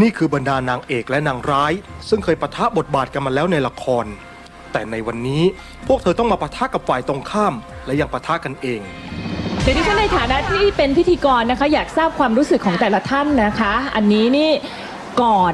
นี่คือบรรดานางเอกและนางร้าย ซึ่งเคยปะทะบทบาทกันมาแล้วในละคร แต่ในวันนี้พวกเธอต้องมาปะทะกับฝ่ายตรงข้าม และยังปะทะกันเอง เดี๋ยวดิฉันในฐานะที่เป็นพิธีกรนะคะ อยากทราบความรู้สึกของแต่ละท่านนะคะ อันนี้นี่ก่อน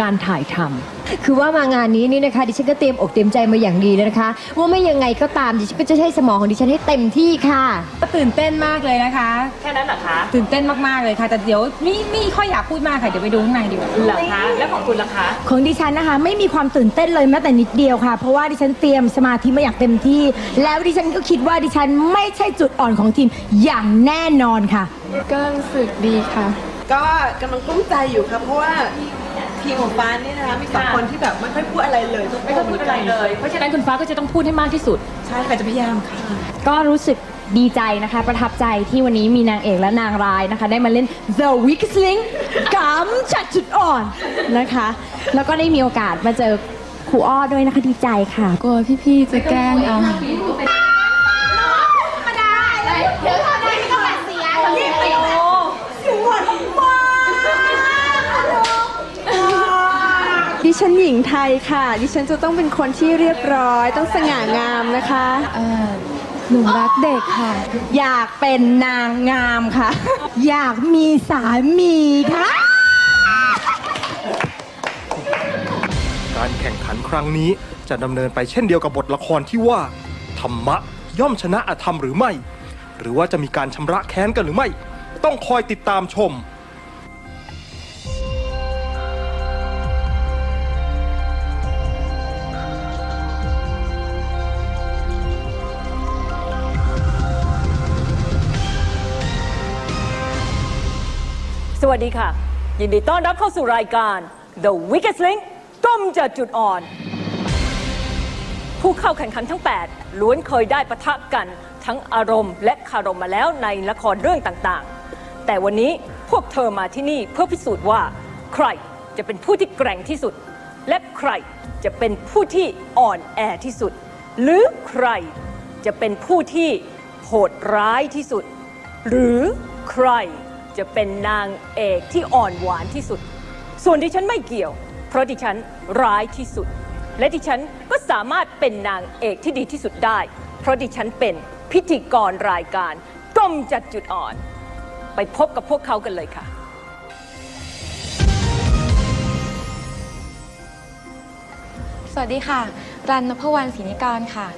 การถ่ายทำ คือว่ามางานนี้นี่นะคะดิฉันก็เตรียมอกเตรียมใจมาอย่างดีเลยนะคะ ว่าไม่ยังไงก็ตามดิฉันก็จะใช้สมองของดิฉันให้เต็มที่ค่ะก็ตื่นเต้นมากเลยนะคะ แค่นั้นเหรอคะตื่นเต้นมากๆเลยค่ะ แต่เดี๋ยวไม่ไม่ค่อยอยากพูดมากค่ะ เดี๋ยวไปดูข้างในดีกว่าเหรอคะ แล้วของคุณล่ะคะ ของดิฉันนะคะ ไม่มีความตื่นเต้นเลยแม้แต่นิดเดียวค่ะ เพราะว่าดิฉันเตรียมสมาธิมาอย่างเต็มที่ แล้วดิฉันก็คิดว่าดิฉันไม่ใช่จุดอ่อนของทีมอย่างแน่นอนค่ะ ก็รู้สึกดีค่ะ ก็กำลังกลุ้มใจอยู่ครับเพราะว่า ทีมของฟ้านี่นะคะมีสองค่ะคนที่แบบไม่ค่อยพูดอะไรเลยทุกไม่ต้องพูดอะไรเลย เพราะฉะนั้นคุณฟ้าก็จะต้องพูดให้มากที่สุด ใช่ค่ะจะพยายามค่ะ ก็รู้สึกดีใจนะคะ ประทับใจที่วันนี้มีนางเอกและนางร้ายนะคะ ได้มาเล่น The Weakest Link กำจัดจุดอ่อนนะคะ แล้วก็ได้มีโอกาสมาเจอครูอ้อด้วยนะคะดีใจค่ะ กลัวพี่ๆจะแกล้งเอา ดิฉันหญิงไทยค่ะ ดิฉันจะต้องเป็นคนที่เรียบร้อย ต้องสง่างามนะคะ เออหนูรักเด็กค่ะ อยากเป็นนางงามค่ะ อยากมีสามีค่ะ การแข่งขันครั้งนี้จะดำเนินไปเช่นเดียวกับบทละครที่ว่า ธรรมะย่อมชนะอธรรมหรือไม่ หรือว่าจะมีการชำระแค้นกันหรือไม่ ต้องคอยติดตามชม สวัสดีค่ะ ยินดีต้อนรับเข้าสู่รายการ The Weakest Link ต้มจัดจุดอ่อน ผู้เข้าแข่งขันทั้ง 8 ล้วนเคยได้ปะทะกันทั้งอารมณ์และคารมมาแล้วในละครเรื่องต่างๆ แต่วันนี้พวกเธอมาที่นี่เพื่อพิสูจน์ว่า ใครจะเป็นผู้ที่แกร่งที่สุด และใครจะเป็นผู้ที่อ่อนแอที่สุด หรือใครจะเป็นผู้ที่โหดร้ายที่สุด หรือใคร จะเป็นนางเอกที่อ่อนหวานที่สุด ส่วนดิฉันไม่เกี่ยว เพราะดิฉันร้ายที่สุด และดิฉันก็สามารถเป็นนางเอกที่ดีที่สุดได้ เพราะดิฉันเป็นพิธีกรรายการต้มจัดจุดอ่อน ไปพบกับพวกเขากันเลยค่ะ สวัสดีค่ะ รันนพวรรณศรีนิกรค่ะ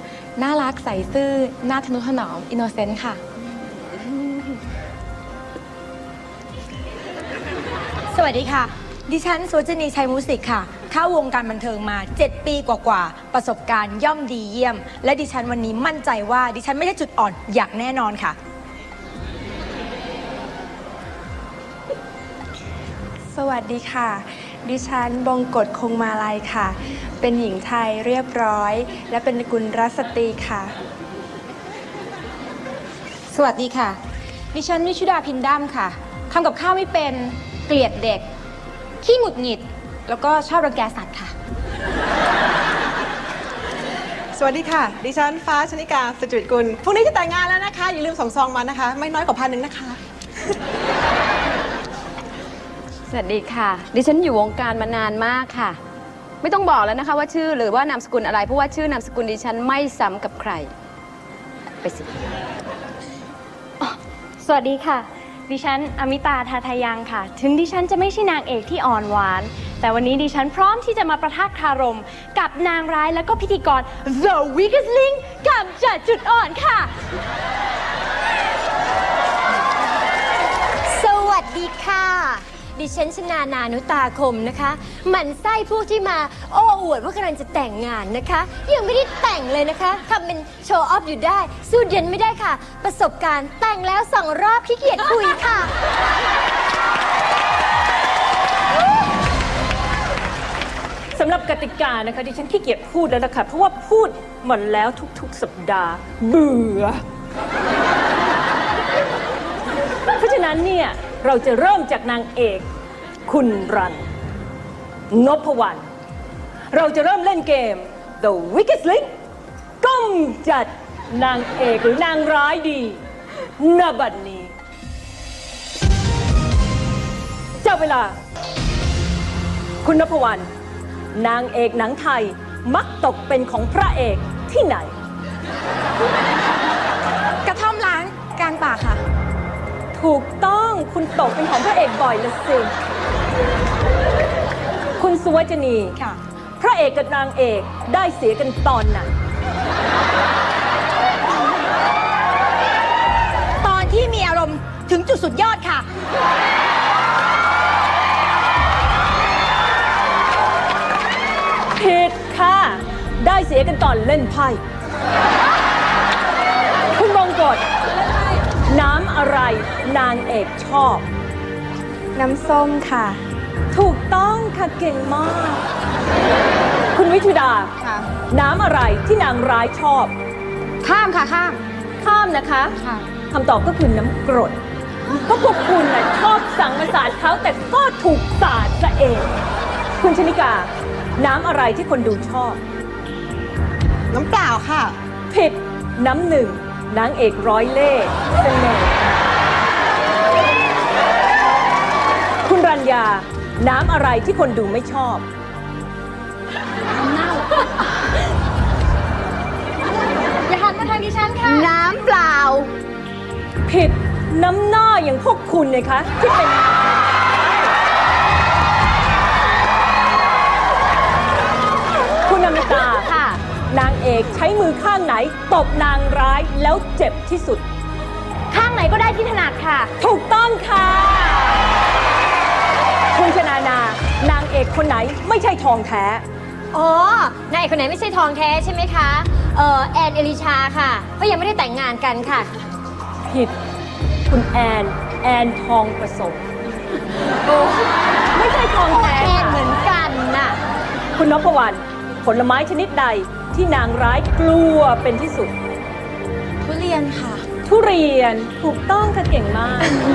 น่ารักใสซื่อน้าทนุถนอม อินโนเซนต์ค่ะ วัสดีค่ะ ดิฉันสุวจนีชัยมุสิกค่ะ เข้าวงการบันเทิงมา 7 ปีกว่าๆ ประสบการณ์ย่อมดีเยี่ยม และดิฉันวันนี้มั่นใจว่า ดิฉันไม่ได้จุดอ่อนอย่างแน่นอนค่ะ สวัสดีค่ะ ดิฉันบงกฎคงมาลัยค่ะ เป็นหญิงไทยเรียบร้อย และเป็นกุลรัสตรีค่ะ สวัสดีค่ะ ดิฉันวิชุดาพินดัมค่ะทำกับข้าวไม่เป็น เกลียดเด็ก ขี้หงุดหงิด แล้วก็ชอบรังแกสัตว์ค่ะ สวัสดีค่ะ ดิฉันฟ้าชนิกาสจริตกุลพรุ่งนี้จะแต่งงานแล้วนะคะ อย่าลืมส่งซองมานะคะ ไม่น้อยกว่าพันหนึ่งนะคะ สวัสดีค่ะ ดิฉันอยู่วงการมานานมากค่ะ ไม่ต้องบอกแล้วนะคะว่าชื่อหรือว่านามสกุลอะไร เพราะว่าชื่อนามสกุลดิฉันไม่ซ้ำกับใคร ไปสิ สวัสดีค่ะ ดิฉันอมิตาทาทายังค่ะ ถึงดิฉันจะไม่ใช่นางเอกที่อ่อนหวาน แต่วันนี้ดิฉันพร้อมที่จะมาประทะคารม กับนางร้ายและก็พิธีกร The Weakest Link กับจัดจุดอ่อนค่ะ สวัสดีค่ะ ดิฉันชนานานุตาคมนะคะหมั่นไส้พวกที่มาโอ้อวดว่ากำลังจะแต่งงานนะคะ ยังไม่ได้แต่งเลยนะคะทำเป็นโชว์ออฟอยู่ได้ สู้เดียนไม่ได้ค่ะ ประสบการณ์แต่งแล้วสองรอบขี้เกียจคุยค่ะ สำหรับกติกานะคะดิฉันขี้เกียจพูดแล้วนะคะเพราะว่าพูดหมดแล้วทุกๆ สัปดาห์ เบื่อ เพราะฉะนั้นเนี่ย เราจะเริ่มจากนางเอก คุณรันนพวรรณเราจะเริ่มเล่นเกม The Wicked Link ก้มจัดนางเอกหรือนางร้ายดีณบัดนี้เจ้าเวลา คุณนพวรรณนางเอกหนังไทยมักตกเป็นของพระเอกที่ไหน กระท่อมล้างกลางป่าค่ะ ถูกต้องคุณตกเป็นของพระเอกบ่อยละสิ คุณสุวจนีค่ะ พระเอกกับนางเอกได้เสียกันตอนไหนตอนที่มีอารมณ์ถึงจุดสุดยอดค่ะ ผิดค่ะ ได้เสียกันตอนเล่นไพ่ อกชอบ น้ำส้มค่ะ ถูกต้องค่ะเก่งมาก คุณวิชุดา ค่ะ น้ำอะไรที่นางร้ายชอบ ข้ามค่ะข้าม ข้ามนะคะ ค่ะ คำตอบก็คือน้ำกรดเพราะพวกคุณน่ะชอบสั่งมาสาดเขาแต่ก็ถูกสาดซะเอง คุณชนิกา น้ำอะไรที่คนดูชอบ น้ำเปล่าค่ะ ผิดน้ำหนึ่งนางเอกร้อยเล่ห์เสน่ห์ รัญญา น้ำอะไรที่คนดูไม่ชอบ อย่าหันมาทางดิฉันค่ะ น้ำเปล่า ผิดน้ำหน้าอย่างพวกคุณเลยคะที่เป็น คุณอมิตาค่ะ นางเอกใช้มือข้างไหนตบนางร้ายแล้วเจ็บที่สุด ข้างไหนก็ได้ที่ถนัดค่ะ ถูกต้องค่ะ คุณชนานานางเอกคนไหนไม่ใช่ทองแท้ อ๋อนายเอกคนไหนไม่ใช่ทองแท้ใช่ไหมคะ เอ่อแอนเอลิชาค่ะเพราะยังไม่ได้แต่งงานกันค่ะ ผิด คุณแอน แอนทองประสมโอ้ไม่ใช่ทองแท้แอนค่ะเหมือนกันน่ะ คุณนพวรรณผลไม้ชนิดใดที่นางร้ายกลัวเป็นที่สุด ทุเรียนค่ะ ทุเรียนถูกต้องค่ะเก่งมากคุณ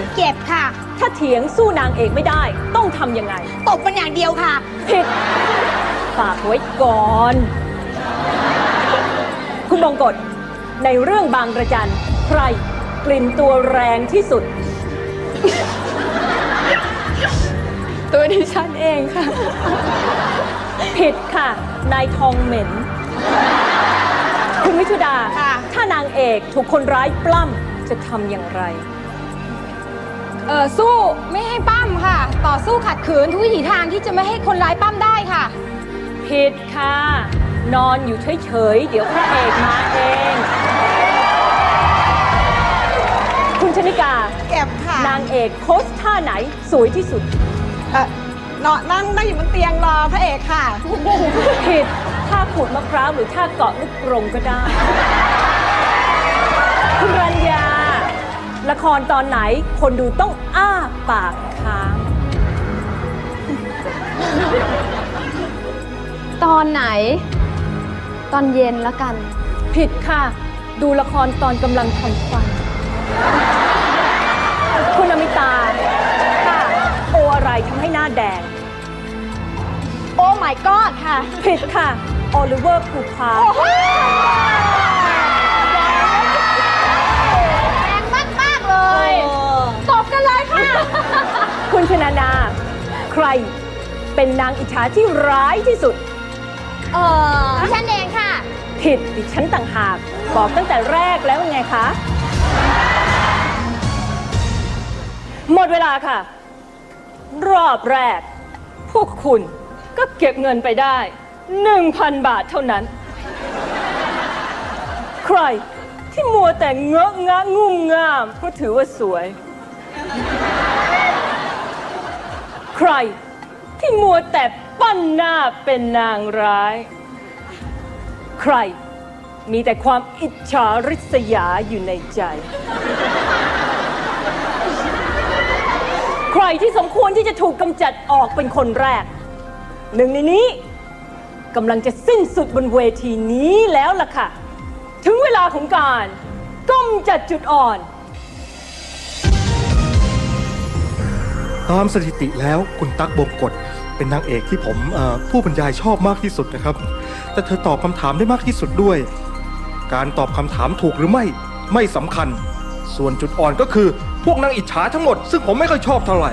สุวจนีเก็บค่ะ ถ้าเถียงสู้นางเอกไม่ได้ ต้องทำยังไง ตบมันอย่างเดียวค่ะ ผิด ฝากไว้ก่อน คุณบงกฎในเรื่องบางระจัน ใครกลิ่นตัวแรงที่สุด ตัวดิฉันเองค่ะ ผิดค่ะ นายทองเหม็น คุณวิชุดา ค่ะ ถ้านางเอกถูกคนร้ายปล้ำจะทำอย่างไร เออสู้ไม่ให้ปั้มค่ะ ต่อสู้ขัดขืนทุกวิถีทางที่จะไม่ให้คนร้ายปั้มได้ค่ะ ผิดค่ะ นอนอยู่เฉยๆ เดี๋ยวพระเอกมาเอง คุณชนิกา เก็บค่ะนางเอกโพสท่าไหนสวยที่สุด เอ่อนอนนั่งนั่งอยู่บนเตียงรอพระเอกค่ะ ผิดท่าขูดมะพร้าวหรือท่าเกาะลูกกรงก็ได้ คุณรัญญา ละครตอนไหนคนดูต้องอ้าปากค้าง ตอนไหน ตอนเย็นแล้วกัน ผิดค่ะ ดูละครตอนกำลังทำฟัน คุณอมิตา ค่ะ โออะไรทำให้หน้าแดง โอ้ my god ค่ะ ผิดค่ะ โอลิเวอร์คูพาร์แชนานา ใครเป็นนางอิจฉาที่ร้ายที่สุด เออดิฉันเองค่ะ ผิดดิฉันต่างหากบอกตั้งแต่แรกแล้วไงคะ หมดเวลาค่ะ รอบแรก พวกคุณก็เก็บเงินไปได้ 1,000 บาทเท่านั้น ใครที่มัวแต่เงอะงะงุ่มงามเพราะถือว่าสวย ใคร ที่มัวแต่ปั้นหน้าเป็นนางร้าย ใครมีแต่ความอิจฉาริษยาอยู่ในใจ ใครที่สมควรที่จะถูกกำจัดออกเป็นคนแรก หนึ่งในนี้กำลังจะสิ้นสุดบนเวทีนี้แล้วล่ะค่ะ ถึงเวลาของการก้มจัดจุดอ่อน ตามสถิติแล้วคุณตั๊กบงกฎเป็นนางเอกที่ผมผู้บรรยายชอบมากที่สุดนะครับ แต่เธอตอบคำถามได้มากที่สุดด้วย การตอบคำถามถูกหรือไม่ไม่สำคัญ ส่วนจุดอ่อนก็คือพวกนางอิจฉาทั้งหมด ซึ่งผมไม่ค่อยชอบเท่าไหร่